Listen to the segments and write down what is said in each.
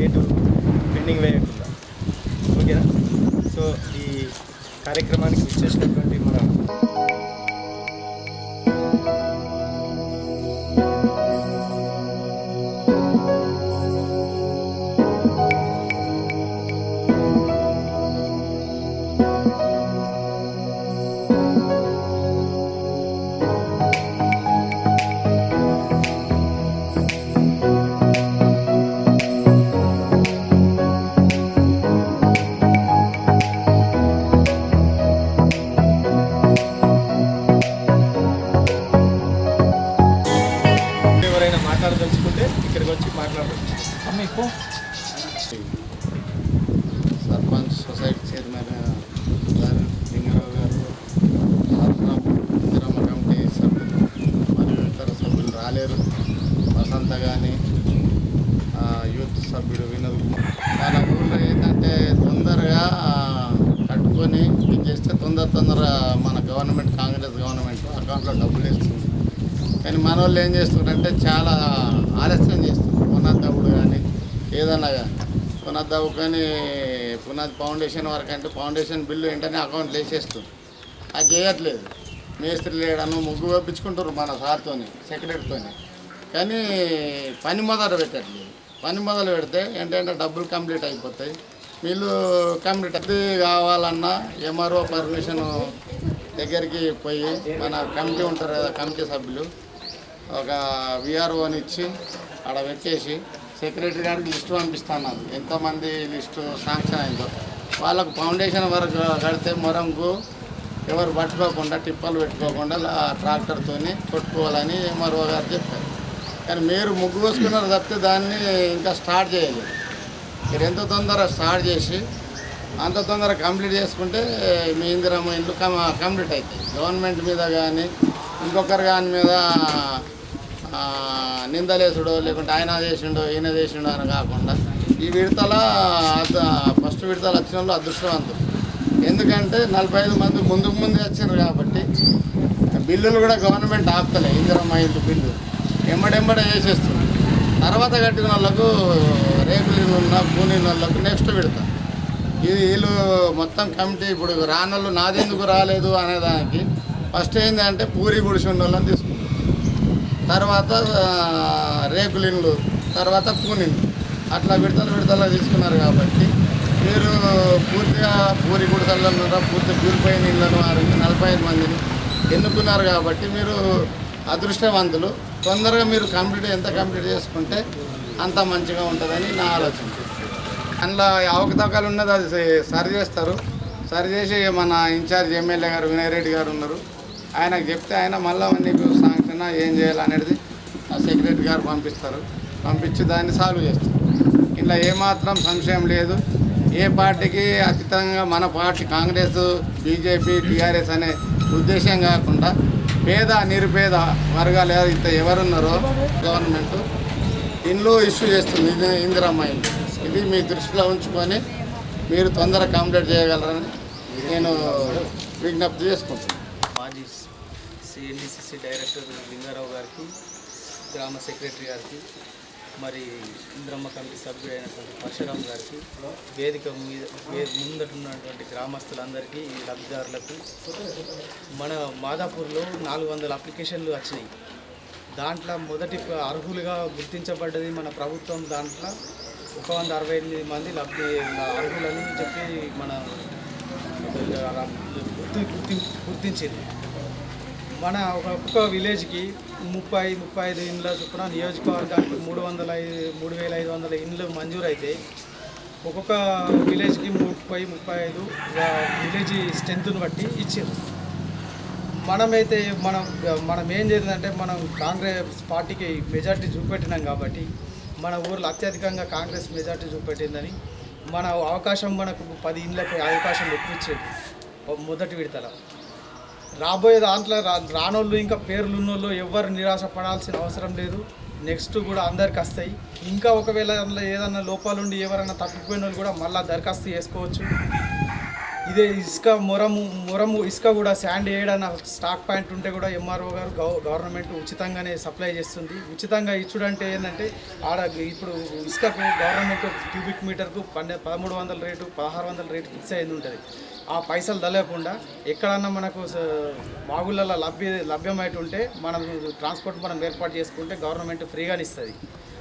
Date pending వేయకుండా. ఓకేనా so ఈ కార్యక్రమానికి విచ్చేసినటువంటి అకౌంట్లో కానీ మన వాళ్ళు ఏం చేస్తున్నారంటే చాలా ఆలస్యం చేస్తున్నారు పునర్దవ్వుడు కానీ ఏదన్నా కానీ. పునర్దవ్వు కానీ పునాది ఫౌండేషన్ వరకు అంటే ఫౌండేషన్ బిల్లు వెంటనే అకౌంట్లో వేసేస్తున్నారు అది చేయట్లేదు. మేస్త్రి లేడను ముగ్గు పంపించుకుంటారు మన సార్తోని సెక్రటరీతోని. కానీ పని మొదలు పెట్టట్లేదు. పని మొదలు పెడితే ఏంటంటే డబ్బులు కంప్లీట్ అయిపోతాయి. వీళ్ళు కంప్లీట్. అది కావాలన్నా ఎంఆర్ఓ పర్మిషన్ దగ్గరికి పోయి మన కమిటీ ఉంటారు కదా కమిటీ సభ్యులు ఒక విఆర్ఓని ఇచ్చి ఆడ పెట్టేసి సెక్రటరీ గారికి లిస్టు పంపిస్తున్నారు ఎంతమంది లిస్టు శాంక్షన్ అయిందో. వాళ్ళకు ఫౌండేషన్ వరకు కడితే మొరంకు ఎవరు పట్టుకోకుండా టిప్పలు పెట్టుకోకుండా ట్రాక్టర్తో ట్రాక్టర్తోని కొట్టుకోవాలని ఎంఆర్ఓ గారు చెప్పారు. కానీ మీరు ముగ్గు వేసుకున్నారు తప్పితే దాన్ని ఇంకా స్టార్ట్ చేయలేదు. మీరు ఎంత తొందర స్టార్ట్ చేసి అంత తొందర కంప్లీట్ చేసుకుంటే మీ ఇందిరమ్మ ఇల్లు కం కంప్లీట్ అవుతాయి గవర్నమెంట్ మీద కానీ ఇంకొకరు కాని మీద నిందలేసుడు నిందలేసుడో లేకుంటే ఆయన చేసిండో ఈయన చేసిండో అని కాకుండా ఈ విడతల ఫస్ట్ విడతలు వచ్చిన వాళ్ళు అదృష్టవంతులు. ఎందుకంటే నలభై ఐదు మంది ముందుకు ముందే వచ్చారు కాబట్టి బిల్లులు కూడా గవర్నమెంట్ ఆపుతలే ఇందిరమ్మ ఇల్లు బిల్లు ఎంబడెంబడ వేసేస్తుంది తర్వాత కట్టిన వాళ్ళకు రేపు ఉన్న భూమి వాళ్ళకు నెక్స్ట్ విడతా. ఇది వీళ్ళు మొత్తం కమిటీ ఇప్పుడు రానోళ్ళు నాదెందుకు రాలేదు అనేదానికి ఫస్ట్ ఏంటంటే పూరి గుడిసి ఉన్న వాళ్ళని తీసుకున్నారు తర్వాత ఆ, తర్వాత పూనిండ్లు అట్లా విడతలు విడతలు తీసుకున్నారు కాబట్టి మీరు పూర్తిగా పూరి గుడిసెల్లో పూర్తి కూలిపోయిన ఇళ్ళను నలభై ఐదు మందిని ఎన్నుకున్నారు కాబట్టి మీరు అదృష్టవంతులు. తొందరగా మీరు కంప్లీట్ ఎంత కంప్లీట్ చేసుకుంటే అంత మంచిగా ఉంటుందని నా ఆలోచన. అందులో అవకతవకలు ఉన్నది అది సరి చేస్తారు. సరి చేసి మన ఇన్ఛార్జ్ ఎమ్మెల్యే గారు వినయరెడ్డి గారు ఉన్నారు. ఆయనకు చెప్తే ఆయన మళ్ళీ నీకు శాంక్షన్ ఏం చేయాలనేది ఆ సెక్రటరీ గారు పంపిస్తారు. పంపించి దాన్ని సాల్వ్ చేస్తారు. ఇలా ఏమాత్రం సంశయం లేదు. ఏ పార్టీకి అతీతంగా మన పార్టీ కాంగ్రెస్ బీజేపీ టీఆర్ఎస్ అనే ఉద్దేశం కాకుండా పేద నిరుపేద వర్గాలు ఎవరైతే ఎవరున్నారో గవర్నమెంట్ ఇండ్లు ఇష్యూ చేస్తుంది. ఇది ఇందిరమ్మ ఇల్లు ఇది మీ దృష్టిలో ఉంచుకొని మీరు తొందర కంప్లీట్ చేయగలరని నేను విజ్ఞప్తి చేసుకుంటాను మాజీ సిఎన్డిసిసి డైరెక్టర్ లింగారావు గారికి గ్రామ సెక్రటరీ గారికి మరి ఇంద్రమ్మ కమిటీ సభ్యుడు అయినటువంటి పరశురామ్ గారికి వేదిక మీద ముందటున్నటువంటి ఉన్నటువంటి గ్రామస్తులందరికీ ఈ లబ్ధిదారులకు మన మాదాపూర్లో నాలుగు వందల అప్లికేషన్లు వచ్చినాయి. దాంట్లో మొదటి అర్హులుగా గుర్తించబడ్డది మన ప్రభుత్వం దాంట్లో ఒక వంద అరవై ఎనిమిది మంది లబ్ధి అర్హులని చెప్పి మన గుర్తి గుర్తి గుర్తించింది. మన ఒక ఒక్కొక్క విలేజ్కి ముప్పై ముప్పై ఐదు ఇండ్ల చొప్పున నియోజకవర్గానికి మూడు వందల ఐదు మూడు వేల ఐదు వందల ఇండ్లు మంజూరు అయితే ఒక్కొక్క విలేజ్కి ముప్పై ముప్పై ఐదు విలేజ్ స్ట్రెంత్ను బట్టి ఇచ్చారు మనమైతే మనం మనం ఏం చేసిందంటే మనం కాంగ్రెస్ పార్టీకి మెజార్టీ చూపెట్టినాం కాబట్టి మన ఊర్లో అత్యధికంగా కాంగ్రెస్ మెజార్టీ చూపెట్టిందని మన అవకాశం మనకు పది ఇండ్లకి అవకాశం ఇప్పించేది మొదటి విడతల. రాబోయే దాంట్లో రానోళ్ళు ఇంకా పేర్లు ఉన్నోళ్ళు ఎవ్వరు నిరాశ పడాల్సిన అవసరం లేదు. నెక్స్ట్ కూడా అందరికి వస్తాయి. ఇంకా ఒకవేళ అందులో ఏదన్నా లోపాలుండి ఎవరైనా తప్పిపోయిన వాళ్ళు కూడా మళ్ళీ దరఖాస్తు చేసుకోవచ్చు. ఇదే ఇసుక మొరము మొరము ఇసుక కూడా శాండ్ వేయడం స్టాక్ పాయింట్ ఉంటే కూడా ఎంఆర్ఓ గారు గవర్నమెంట్ ఉచితంగానే సప్లై చేస్తుంది. ఉచితంగా ఇచ్చుడంటే ఏంటంటే ఆడ ఇప్పుడు ఇసుకకు గవర్నమెంట్ క్యూబిక్ మీటర్కు పన్నె పదమూడు వందల రేటు పదహారు వందల రేటు ఫిక్స్ అయింది ఉంటుంది. ఆ పైసలు తలేకుండా ఎక్కడన్నా మనకు స- బాగులలో లభ్య లభ్యమైతుంటే మనం ట్రాన్స్పోర్ట్ మనం ఏర్పాటు చేసుకుంటే గవర్నమెంట్ ఫ్రీగానే ఇస్తుంది.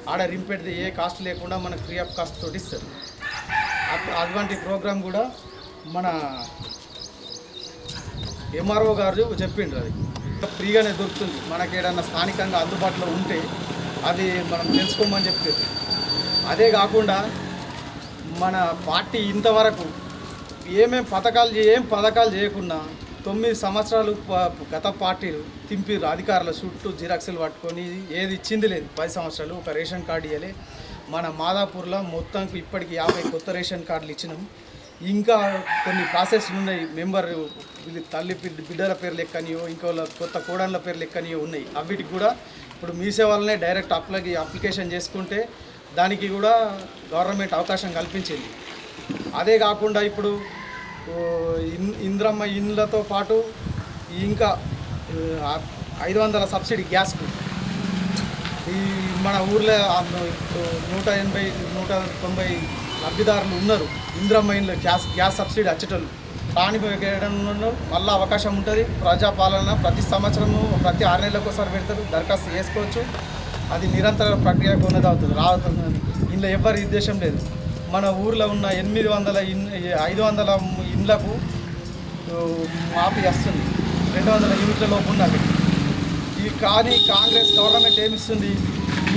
ఆడ రింపెడితే ఏ కాస్ట్ లేకుండా మనకు ఫ్రీ ఆఫ్ కాస్ట్ తోటి ఇస్తారు అటువంటి ప్రోగ్రామ్ కూడా మన ఎంఆర్ఓ గారు చెప్పిండ్రు అది. ఫ్రీగానే దొరుకుతుంది. మనకి ఏదన్నా స్థానికంగా అందుబాటులో ఉంటే అది మనం తెలుసుకోమని చెప్పారు అదే కాకుండా మన పార్టీ ఇంతవరకు ఏమేం పథకాలు ఏం పథకాలు చేయకుండా తొమ్మిది సంవత్సరాలు గత పార్టీలు తింపిర్రు అధికారుల చుట్టూ జిరాక్సులు పట్టుకొని ఏది ఇచ్చింది లేదు. పది సంవత్సరాలు ఒక రేషన్ కార్డు ఇవ్వలే మన మాదాపూర్లో మొత్తం ఇప్పటికి యాభై కొత్త రేషన్ కార్డులు ఇచ్చినాం. ఇంకా కొన్ని ప్రాసెస్లు ఉన్నాయి. మెంబర్ తల్లి బిడ్డల పేరు లెక్కనియో ఇంకో కొత్త కోడళ్ళ పేరు లెక్కనియో ఉన్నాయి. అవిటికి కూడా ఇప్పుడు మీ సేవలనే డైరెక్ట్ అప్లై అప్లికేషన్ చేసుకుంటే దానికి కూడా గవర్నమెంట్ అవకాశం కల్పించింది. అదే కాకుండా ఇప్పుడు ఇన్- ఇంద్రమ్మ ఇండ్లతో పాటు ఇంకా ఐదు వందల సబ్సిడీ గ్యాస్కు ఈ మన ఊర్లో నూట ఎనభై నూట తొంభై లబ్ధిదారులు ఉన్నారు. ఇంద్రమ్మ ఇండ్లు గ్యాస్ గ్యాస్ సబ్సిడీ వచ్చేటోళ్ళు రాని వేయడంలో మళ్ళీ అవకాశం ఉంటుంది. ప్రజాపాలన ప్రతి సంవత్సరము ప్రతి ఆరు నెలలకు ఒకసారి పెడతారు. దరఖాస్తు చేసుకోవచ్చు. అది నిరంతర ప్రక్రియ కొనదవుతుంది రావుతుంది ఇందులో ఎవరి ఉద్దేశం లేదు. మన ఊర్లో ఉన్న ఎనిమిది వందల ఇన్ ఐదు వందల ఇండ్లకు ఓ, మాఫీ వస్తుంది. రెండు వందల యూనిట్ల లోపు ఉన్నది ఈ కానీ కాంగ్రెస్ గవర్నమెంట్ ఏమిస్తుంది?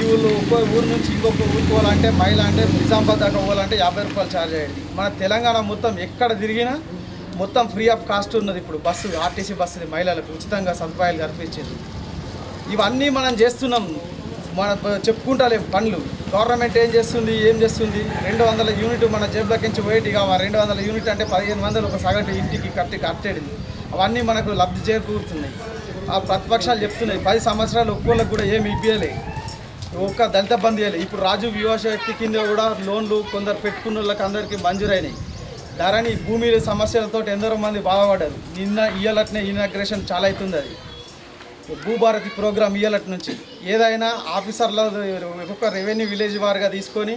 ఈ ఊళ్ళు ఒక్కో ఊరు నుంచి ఇంకొక ఊరికి పోవాలంటే మహిళ అంటే నిజామాబాద్ దాకా పోవాలంటే యాభై రూపాయలు ఛార్జ్ అయ్యేది. మన తెలంగాణ మొత్తం ఎక్కడ తిరిగినా మొత్తం ఫ్రీ ఆఫ్ కాస్ట్ ఉన్నది ఇప్పుడు. బస్సు ఆర్టీసీ బస్సు మహిళలకు ఉచితంగా సదుపాయాలు కల్పించింది. ఇవన్నీ మనం చేస్తున్నాం. మన ప- చెప్పుకుంటాలేం పనులు. గవర్నమెంట్ ఏం చేస్తుంది ఏం చేస్తుంది? రెండు వందల యూనిట్ మన జేబులోకి పోయేటి కావా? రెండు వందల యూనిట్ అంటే పదిహేను వందలు ఒక సగటు ఇంటికి కట్టి కట్టేది. అవన్నీ మనకు లబ్ధి చేకూరుతున్నాయి. ఆ ప్రతిపక్షాలు చెప్తున్నాయి. పది సంవత్సరాలు ఒక్కోళ్ళకి కూడా ఏమి ఇవ్వలేదు ఒక్క దళిత బంద్ ఇప్పుడు రాజు వివాహ శక్తి కింద కూడా లోన్లు కొందరు పెట్టుకున్న వాళ్ళకి అందరికీ మంజూరైనాయి. ధరణి భూమి సమస్యలతో ఎందరో మంది బాధపడ్డారు. నిన్న ఇయ్యాలట్నే ఇనాగ్రేషన్ చాలా అవుతుంది అది భూభారతి ప్రోగ్రామ్ ఇయ్యాలట్ నుంచి. ఏదైనా ఆఫీసర్ల ఒక్కొక్క రెవెన్యూ విలేజ్ వారిగా తీసుకొని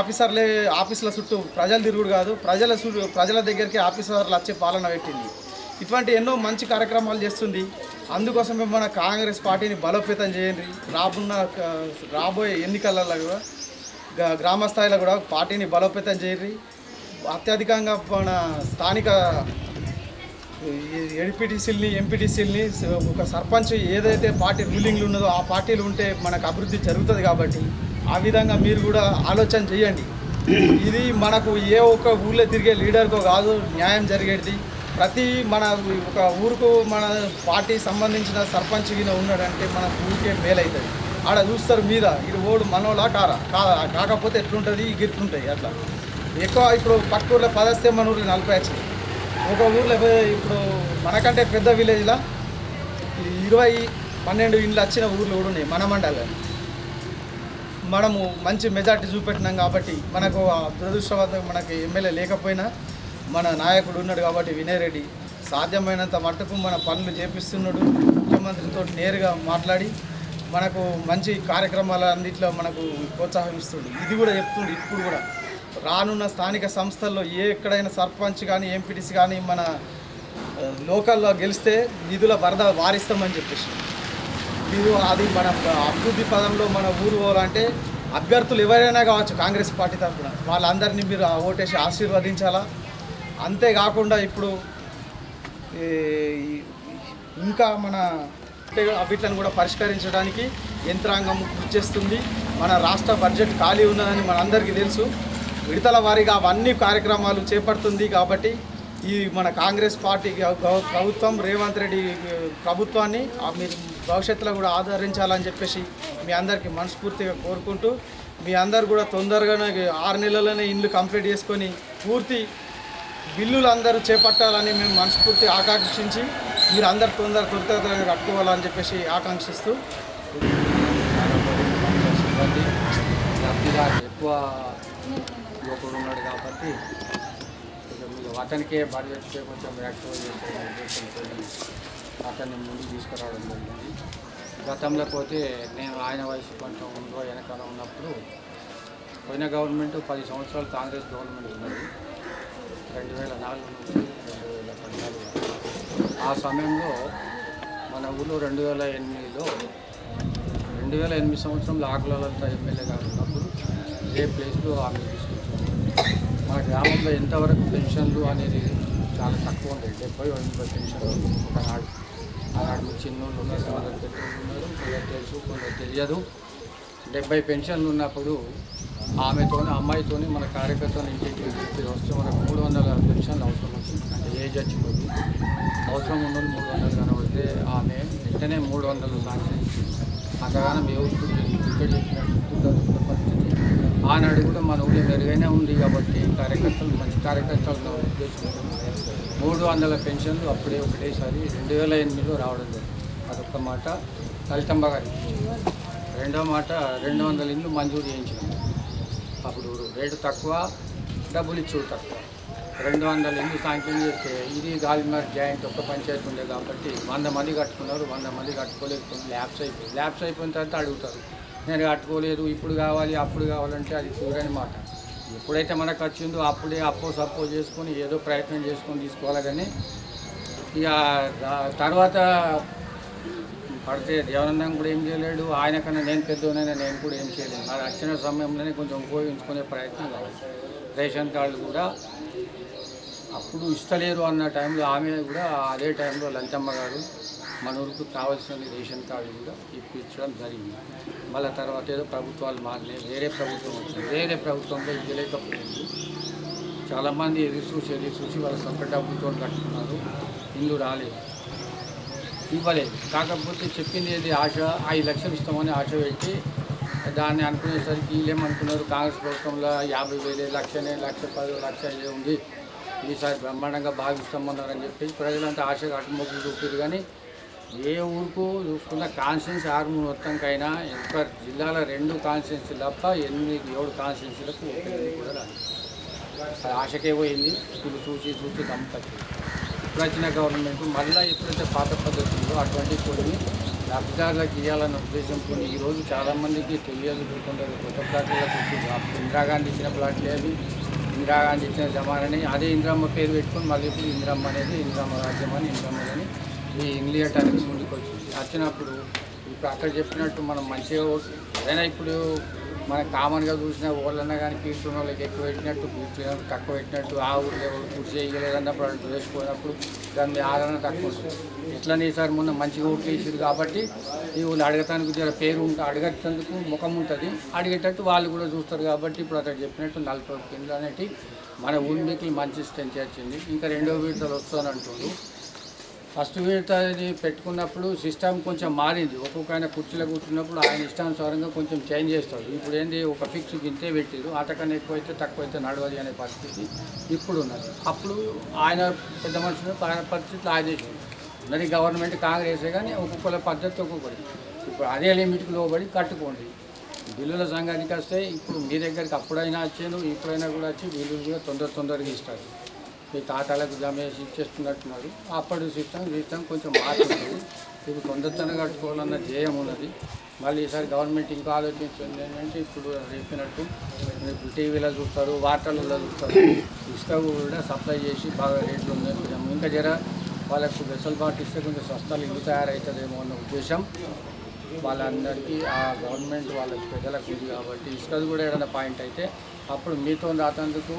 ఆఫీసర్లే ఆఫీసుల చుట్టూ ప్రజలు తిరుగుడు కాదు ప్రజల చుట్టూ ప్రజల దగ్గరికి ఆఫీసర్లు వచ్చే పాలన పెట్టింది. ఇటువంటి ఎన్నో మంచి కార్యక్రమాలు చేస్తుంది. అందుకోసమే మన కాంగ్రెస్ పార్టీని బలోపేతం చేయండి. రాబున్న రాబోయే ఎన్నికలలో కూడా గ్రామస్థాయిలో గ్రామ స్థాయిలో కూడా పార్టీని బలోపేతం చేయండి. అత్యధికంగా మన స్థానిక ఎడిపిటిసిల్ని ఎంపీటీసీలని ఒక సర్పంచ్ ఏదైతే పార్టీ రూలింగ్లు ఉన్నదో ఆ పార్టీలు ఉంటే మనకు అభివృద్ధి జరుగుతుంది కాబట్టి ఆ విధంగా మీరు కూడా ఆలోచన చేయండి. ఇది మనకు ఏ ఒక్క ఊళ్ళో తిరిగే లీడర్కో కాదు న్యాయం జరిగేది. ప్రతి మన ఒక ఊరుకు మన పార్టీ సంబంధించిన సర్పంచ్ గిన ఉన్నాడంటే మన ఊరికే మేలవుతుంది ఆడ చూస్తారు మీద ఇది ఓడు మనోలా కారా కాదా కాకపోతే ఎట్లుంటుంది గిట్లుంటాయి అట్లా. ఎక్కువ ఇప్పుడు పక్క ఊర్లో పదస్తే మన ఊర్లో నలభై వచ్చినాయి. ఒక ఊర్లో ఇప్పుడు మనకంటే పెద్ద విలేజ్లో ఇరవై పన్నెండు ఇండ్లు వచ్చిన ఊర్లు కూడా ఉన్నాయి మన మండలం మనము మంచి మెజార్టీ చూపెట్టినాం కాబట్టి మనకు ఆ మనకి ఎమ్మెల్యే లేకపోయినా మన నాయకుడు ఉన్నాడు కాబట్టి వినయ్ రెడ్డి సాధ్యమైనంత మట్టుకు మన పనులు చేపిస్తున్నాడు. ముఖ్యమంత్రితో నేరుగా మాట్లాడి మనకు మంచి కార్యక్రమాల అన్నింటిలో మనకు ప్రోత్సాహమిస్తుంది ఇది కూడా చెప్తుండు ఇప్పుడు కూడా. రానున్న స్థానిక సంస్థల్లో ఏ ఎక్కడైనా సర్పంచ్ కానీ ఎంపీటీసీ కానీ మన లోకల్లో గెలిస్తే నిధుల వరద వారిస్తామని చెప్పేసి. మీరు అది మన అభివృద్ధి పదంలో మన ఊరు పోవాలంటే అభ్యర్థులు ఎవరైనా కావచ్చు కాంగ్రెస్ పార్టీ తరఫున. వాళ్ళందరినీ మీరు ఓటేసి ఆశీర్వదించాలా? అంతేకాకుండా ఇప్పుడు ఇంకా మన వీటిని కూడా పరిష్కరించడానికి యంత్రాంగం కృషి చేస్తుంది. మన రాష్ట్ర బడ్జెట్ ఖాళీ ఉన్నదని మనందరికీ తెలుసు. విడతల వారీగా అవన్నీ కార్యక్రమాలు చేపడుతుంది కాబట్టి ఈ మన కాంగ్రెస్ పార్టీ ప్రభుత్వం రేవంత్ రెడ్డి ప్రభుత్వాన్ని మీరు భవిష్యత్తులో కూడా ఆదరించాలని చెప్పేసి మీ అందరికీ మనస్ఫూర్తిగా కోరుకుంటూ మీ అందరు కూడా తొందరగానే ఆరు నెలలనే ఇండ్లు కంప్లీట్ చేసుకొని పూర్తి బిల్లులు అందరూ చేపట్టాలని మేము మనస్ఫూర్తి ఆకాంక్షించి మీరు అందరు తొందర త్వరితగతిన కట్టుకోవాలని చెప్పేసి ఆకాంక్షిస్తూ ఎక్కువ యువకుడు ఉన్నాడు కాబట్టి అతనికే భార్య అతనికే కొంచెం యాక్టివ్ చేసే అతన్ని ముందు తీసుకురావడం జరిగింది. గతంలో పోతే నేను ఆయన వయసు కొంచెం ఉందో వెనకాల ఉన్నప్పుడు పోయిన గవర్నమెంట్ పది సంవత్సరాలు కాంగ్రెస్ గవర్నమెంట్ ఉన్నది. రెండు వేల నాలుగు. నుంచి రెండు వేల పద్నాలుగు ఆ సమయంలో మన ఊళ్ళో రెండు వేల ఎనిమిదిలో రెండు వేల ఎనిమిది సంవత్సరంలో ఆకులతో ఎమ్మెల్యే గారు ఉన్నప్పుడు ఏ ప్లేస్లో ఆమె తీసుకొచ్చాము మన గ్రామంలో ఎంతవరకు పెన్షన్లు అనేది చాలా తక్కువ ఉండేది. డెబ్బై ఎనభై పెన్షన్లు ఒకనాడు. ఆనాడు చిన్నోళ్ళు ఉన్నారు కొందరు పెద్దోళ్ళు ఉన్నారు కొందరు తెలుసు కొందరు తెలియదు. డెబ్బై పెన్షన్లు ఉన్నప్పుడు ఆమెతో అమ్మాయితోని మన కార్యకర్తలు ఇంటికి వస్తే మనకు మూడు వందల పెన్షన్లు అవసరం వచ్చింది అంటే ఏజ్ వచ్చిపోతుంది అవసరం ఉన్నది మూడు వందలు కనబడితే ఆమె వెంటనే మూడు వందలు సాంక్షన్ ఇచ్చింది అంతగానం ఏ టికెట్ పరిస్థితి. ఆనాడు కూడా మన ఊళ్ళో మెరుగైనా ఉంది కాబట్టి కార్యకర్తలు మంచి కార్యకర్తలు ఉద్దేశంతో మూడు వందల పెన్షన్లు అప్పుడే ఒకటేసారి రెండు వేల ఎనిమిదిలో రావడం జరిగింది. అదొక మాట లలితమ్మ గారి రెండో మాట రెండు వందల ఇండ్లు మంజూరు చేయించినాం అప్పుడు రేటు తక్కువ డబ్బులు ఇచ్చేవి తక్కువ. రెండు వందల ఇల్లు శాంక్షన్ చేస్తే ఇది గాలిమార్ జాయింట్ ఒక్క పంచాయతీ ఉండే కాబట్టి వంద మంది కట్టుకున్నారు వంద మంది కట్టుకోలేకపోయింది ల్యాబ్స్ అయిపోయింది ల్యాబ్స్ అయిపోయిన తర్వాత అడుగుతారు. నేను కట్టుకోలేదు ఇప్పుడు కావాలి అప్పుడు కావాలంటే అది చూడని మాట. ఎప్పుడైతే మనకు వచ్చిందో అప్పుడే అప్పో సప్పో చేసుకొని ఏదో ప్రయత్నం చేసుకొని తీసుకోవాలి కానీ ఇక తర్వాత పడితే దేవానందం కూడా ఏం చేయలేడు. ఆయన కన్నా నేను పెద్దోనైనా నేను కూడా ఏం చేయలేను. అది వచ్చిన సమయంలోనే కొంచెం ఉపయోగించుకునే ప్రయత్నం కావాలి రేషన్ కార్డు కూడా అప్పుడు ఇస్తలేరు అన్న టైంలో ఆమె కూడా అదే టైంలో లంచమ్మ గారు మన ఊరికి కావాల్సిన రేషన్ కార్డు కూడా ఇప్పించడం జరిగింది. మళ్ళీ తర్వాత ఏదో ప్రభుత్వాలు మారలేదు వేరే ప్రభుత్వం వచ్చింది. వేరే ప్రభుత్వంలో ఇవ్వలేకపోయింది చాలామంది ఎదురు చూసి ఎదురు చూసి వాళ్ళ సొంత డబ్బులతో కట్టుకున్నారు. ఇల్లు రాలేదు. ఇవ్వలేదు కాకపోతే చెప్పింది ఏది ఆశ ఐదు లక్షలు ఇస్తామని ఆశ పెట్టి దాన్ని అనుకునేసరికి వీళ్ళేమనుకున్నారు కాంగ్రెస్ ప్రభుత్వంలో యాభై వేలు లక్షనే లక్ష పది లక్ష ఉంది. ఈసారి బ్రహ్మాండంగా భావిస్తామన్నారని చెప్పి ప్రజలంతా ఆశ అటుమొక్కులు చూపారు కానీ ఏ ఊరుకు చూసుకున్న కాన్స్టిట్యున్సీ ఆరు మొత్తంకైనా ఎంత జిల్లాలో రెండు కాన్స్టిట్యున్సీ తప్ప ఎనిమిది ఏడు కాన్స్టిట్యున్సీలకు ఒక కూడా రాదు. అది ఆశకే పోయింది. ఇప్పుడు చూసి చూసి నమ్మకం వచ్చిన గవర్నమెంట్ మళ్ళీ ఎప్పుడైతే పాత పద్ధతుల్లో అటువంటి కొన్ని లబ్ధిదారులకు ఇవ్వాలన్న ఉద్దేశంతో ఈరోజు చాలామందికి తెలియదు కొందరు కొత్త ప్లాట్లకు ఇందిరాగాంధీ ఇచ్చిన ప్లాట్లే అవి ఇందిరాగాంధీ ఇచ్చిన జమానని అదే ఇందిరమ్మ పేరు పెట్టుకొని మళ్ళీ ఇప్పుడు ఇందిరమ్మ అనేది ఇందిరమ్మ రాజ్యం అని ఇందిరమ్మ అని ఈ ఇంగ్లీట్ అనేది ముందుకు వచ్చింది వచ్చినప్పుడు ఇప్పుడు అక్కడ చెప్పినట్టు మనం మంచిగా ఏదైనా ఇప్పుడు మన కామన్గా చూసిన వాళ్ళన్నా కానీ పీల్చున్న వాళ్ళకి ఎక్కువ పెట్టినట్టు పీల్చినట్టు తక్కువ పెట్టినట్టు ఆ ఊరిలో ఎవరు పూర్తి చేయలేదన్నప్పుడు అటు వేసుకున్నప్పుడు దాని మీద ఆదరణ తక్కువ ఉంటుంది. ఇట్లనే సార్ మొన్న మంచిగా ఓట్లు వేసారు కాబట్టి ఈ వాళ్ళు అడగటానికి జర పేరు ఉంటుంది అడగటందుకు ముఖం ఉంటుంది. అడిగేటట్టు వాళ్ళు కూడా చూస్తారు కాబట్టి ఇప్పుడు అతను చెప్పినట్టు నలభై కింద అనేటి మన ఊరికి మంచి స్ట్రెంత్ వచ్చింది. ఇంకా రెండో విడతలు వస్తానంటుండ్రు ఫస్ట్ యూనిట్ అనేది పెట్టుకున్నప్పుడు సిస్టమ్ కొంచెం మారింది. ఒక్కొక్క ఆయన కుర్చీలో కూర్చున్నప్పుడు ఆయన ఇష్టానుసారంగా కొంచెం చేంజ్ చేస్తాడు. ఇప్పుడు ఏంది ఒక ఫిక్స్ గింతే పెట్టారు. ఆటకన్నా ఎక్కువైతే తక్కువైతే నడవది అనే పరిస్థితి ఇప్పుడు ఉన్నది అప్పుడు ఆయన పెద్ద మనుషులు ఆయన పరిస్థితులు ఆయన చేసింది ఉన్నది గవర్నమెంట్ కాంగ్రెసే కానీ ఒక్కొక్కల పద్ధతి ఒక్కొక్కటి. ఇప్పుడు అదే లిమిట్కి లోబడి కట్టుకోండి. బిల్లుల సంఘానికి వస్తే ఇప్పుడు మీ దగ్గరికి అప్పుడైనా వచ్చాను ఇప్పుడైనా కూడా వచ్చి బిల్లులు కూడా తొందర తొందరగా ఇస్తారు. మీ తాటాలకు జమ చేసి ఇచ్చేస్తున్నట్టున్నారు. అప్పటి సిస్టమ్ సిస్టమ్ కొంచెం మారుతుంది. ఇప్పుడు తొందరతోనే కట్టుకోవాలన్న ధ్యేయం ఉన్నది. మళ్ళీ ఈసారి గవర్నమెంట్ ఇంకా ఆలోచించింది ఏంటంటే ఇప్పుడు చెప్పినట్టు ఇప్పుడు టీవీలో చూస్తారు వార్తలలో చూస్తారు. ఇసుక కూడా సప్లై చేసి బాగా రేట్లు ఉన్నాయి ఇంకా జర వాళ్ళకు వెసులుబాటు ఇస్తే కొంచెం సస్తాలు ఇల్లు తయారవుతుందేమో అన్న ఉద్దేశం వాళ్ళందరికీ ఆ గవర్నమెంట్ వాళ్ళకి ప్రజలకు ఉంది కాబట్టి ఇసుకది కూడా ఏదైనా పాయింట్ అయితే అప్పుడు మీతో రాతందుకు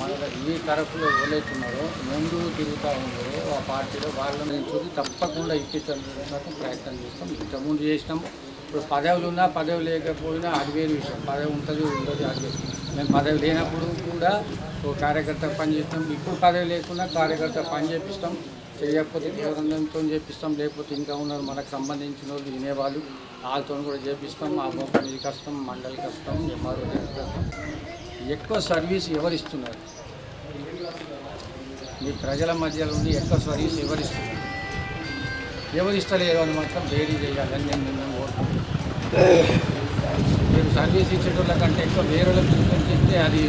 మన ఈ తరఫులో ఎవరైతున్నారో ముందు తిరుగుతూ ఉన్నారో ఆ పార్టీలో వాళ్ళని చూసి తప్పకుండా ఇప్పించడానికి ప్రయత్నం చేస్తాం. ఇంతకుముందు చేసినాము ఇప్పుడు పదవులు ఉన్నా పదవి లేకపోయినా అది వేరే విషయం. పదవి ఉంటుంది ఉండదు అది మేము పదవి లేనప్పుడు కూడా ఓ కార్యకర్త పని చేస్తాం. ఇప్పుడు పదవి లేకుండా కార్యకర్త పని చేపిస్తాం. చేయకపోతే కేవలంతో చేపిస్తాం. లేకపోతే ఇంకా ఉన్నారు మనకు సంబంధించిన వాళ్ళు వినేవాళ్ళు వాళ్ళతో కూడా చేపిస్తాం. ఆ మొక్కకి కష్టం మండలి కష్టం ఎంఆర్ఓ కష్టం. ఎక్కువ సర్వీస్ ఎవరిస్తున్నారు? మీ ప్రజల మధ్యలో ఉండి ఎక్కువ సర్వీస్ ఎవరిస్తున్నారు? ఇస్తున్నారు అని మాత్రం వేరీ చేయాలని నేను నిన్న కోరుకుంటున్నాను. మీరు సర్వీస్ ఇచ్చేటోళ్ళ కంటే ఎక్కువ వేరే ప్రిఫరెన్స్ ఇస్తే అది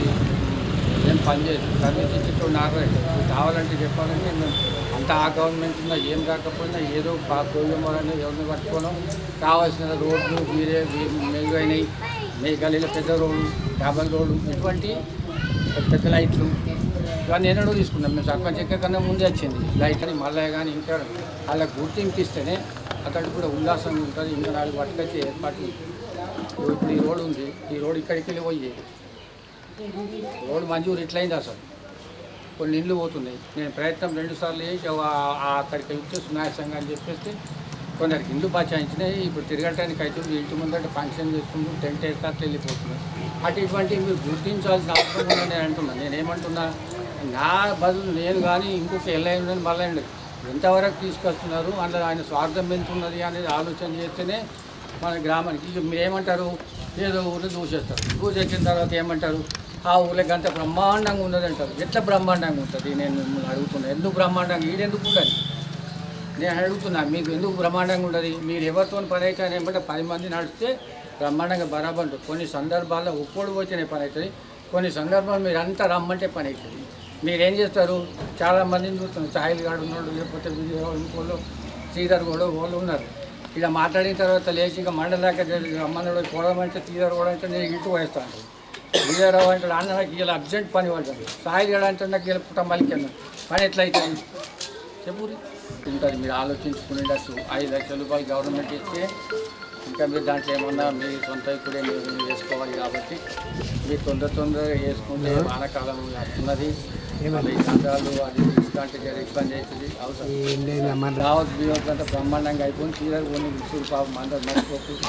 ఏం పనిచేయదు సర్వీస్ ఇచ్చేటోళ్ళు నార్మల్ కావాలంటే చెప్పాలంటే నేను అంత ఆ గవర్నమెంట్ ఉన్నా ఏం కాకపోయినా ఏదో కోయమని ఎవరిని పట్టుకోవడం కావాల్సిన రోడ్లు మీరే మెరుగైనవి. మీ గలీలో పెద్ద రోడ్లు డాబల్ రోడ్లు ఇటువంటి పెద్ద లైట్లు ఇవన్నీ ఎన్నడూ తీసుకున్నాం. మేము సర్పంచ్ ఎక్క కన్నా ముందే వచ్చింది. లైట్ అని మళ్ళీ కానీ ఇంకా అలా గుర్తింపు ఇస్తేనే అక్కడ కూడా ఉల్లాసంగా ఉంటుంది. ఇంకా నాలుగు పట్టుకొచ్చి ఏర్పాటు ఇప్పుడు ఈ రోడ్డు ఉంది. ఈ రోడ్ ఇక్కడికి వెళ్ళి పోయి రోడ్డు మంజూరు ఇట్లయింది అసలు కొన్ని ఇళ్ళు పోతున్నాయి. నేను ప్రయత్నం రెండు సార్లు చేసి అక్కడికి వెళ్తే సునాయాసంగా అని చెప్పేస్తే కొందరికి ఇల్లు బచాయించినాయి ఇప్పుడు తిరగటానికి అయితే ఇంటి ముందట ఫంక్షన్ చేసుకుంటూ టెంట్ వేస్తే అట్లా వెళ్ళిపోతున్నాయి అటు ఇటువంటి మీరు గుర్తించాల్సిన అవసరం ఉందని నేను అంటున్నాను నేనేమంటున్నా నా బదులు నేను కానీ ఇంకొక ఎల్లైందని మళ్ళీ ఎంతవరకు తీసుకొస్తున్నారు అందులో ఆయన స్వార్థం ఎంత ఉన్నది అనేది ఆలోచన చేస్తేనే మన గ్రామానికి ఇక మీరేమంటారు ఏదో ఊరిని దూసేస్తారు. దూసేసిన తర్వాత ఏమంటారు? ఆ ఊళ్ళో గంట బ్రహ్మాండంగా ఉన్నది అంటారు ఎట్లా బ్రహ్మాండంగా ఉంటుంది? నేను మిమ్మల్ని అడుగుతున్నాను ఎందుకు బ్రహ్మాండంగా? ఈడెందుకు ఉండాలి? నేను అడుగుతున్నా మీకు ఎందుకు బ్రహ్మాండంగా ఉండదు? మీరు ఎవరితో పని అయితే ఏమంటే పది మంది నడిస్తే బ్రహ్మాండంగా బరాబర్ ఉంటుంది. కొన్ని సందర్భాల్లో ఒక్కోడు పోతేనే పని అవుతుంది కొన్ని సందర్భాలు మీరు అంతా రమ్మంటే పని అవుతుంది మీరేం చేస్తారు? చాలా మందిని చూస్తున్నారు ఛాయలు గాడు ఉన్నాడు లేకపోతే విజయవాడ ఇంకోళ్ళు శ్రీధర్ కూడా వాళ్ళు ఉన్నారు. ఇలా మాట్లాడిన తర్వాత లేచి ఇంకా మండల రమ్మన్నాడు. పోదామంటే శ్రీధర్ కూడా అంటే నేను ఇంటికి వేస్తాను శ్రీధర్ అంటే అన్న నాకు ఇలా అర్జెంట్ పని పడుతుంది. సాయి గడ అంటే నాకు ఇలా పుట్ట మలికి పని ఎట్లయితే చెప్పు ఉంటుంది. మీరు ఆలోచించుకునేటట్టు ఐదు లక్షల రూపాయలు గవర్నమెంట్ ఇస్తే ఇంకా మీరు దాంట్లో ఏమన్నా మీ సొంత ఇప్పుడే మీరు చేసుకోవాలి కాబట్టి మీరు తొందర తొందరగా చేసుకుంటే వానకాలం ఈ సంఘాలు అది తీసుకుంటే జర ఇబ్బంది అవుతుంది. అవసరం. రావత్ బియ్యం అంతా బ్రహ్మాండంగా అయిపోయింది. చీరలు కొన్ని పాపం అందరు మర్చిపోతుంది